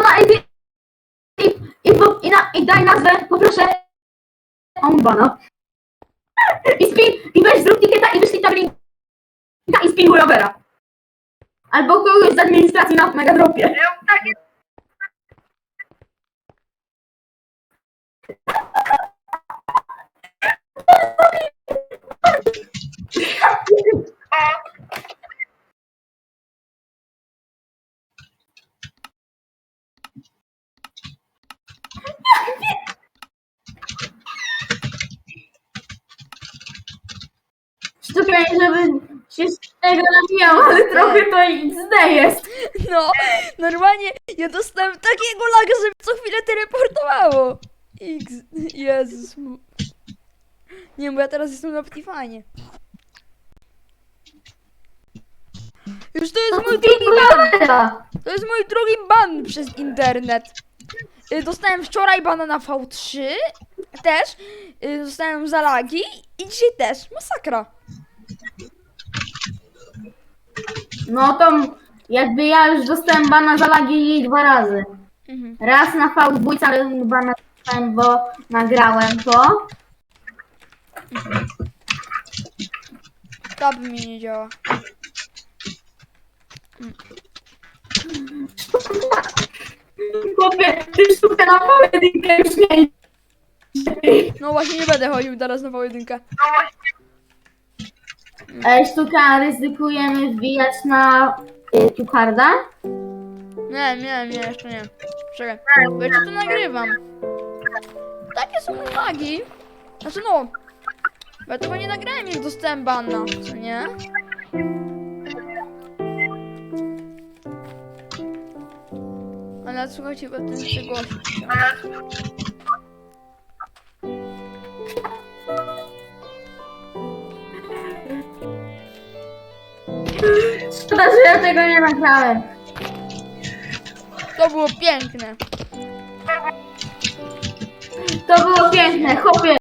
Strona IP i, i, i, na, i daj nazwę, poproszę no. I spin, i weź zrób tikieta i wyślij tam linka i spin rolowera. Albo kogoś z administracji na Megadropie. Ja, tak jest. Żeby się z tego nabijał, ale trochę to XD jest. No, normalnie ja dostałem takiego laga, że mnie co chwilę teleportowało. X, Jezus. Nie, bo ja teraz jestem na Optifine. Już to jest mój drugi ban. To jest mój drugi ban przez internet. Y, Dostałem wczoraj bana na V3 też. Y, Dostałem za lagi i dzisiaj też. Masakra. No to jakby ja już dostałem bana za lagi dwa razy. Mhm. Raz na V2, ale bana dostałem, bo nagrałem to. Tab mi nie działa. Chłopie, ty sztukę na pojedynkę już nie No właśnie nie będę chodził teraz na pojedynkę. no właśnie. Ej, sztuka, ryzykujemy wbijać na y, Tukarda? Nie, nie, nie, jeszcze nie. Czekaj, bo ja to nagrywam. Takie są lagi. Znaczy no, bo ja tego nie nagrałem jak dostałem bana, co nie? Ale słuchajcie, bo ten się głosi. Szkoda, że ja tego nie nagrałem. To było piękne. To było piękne, chłopie.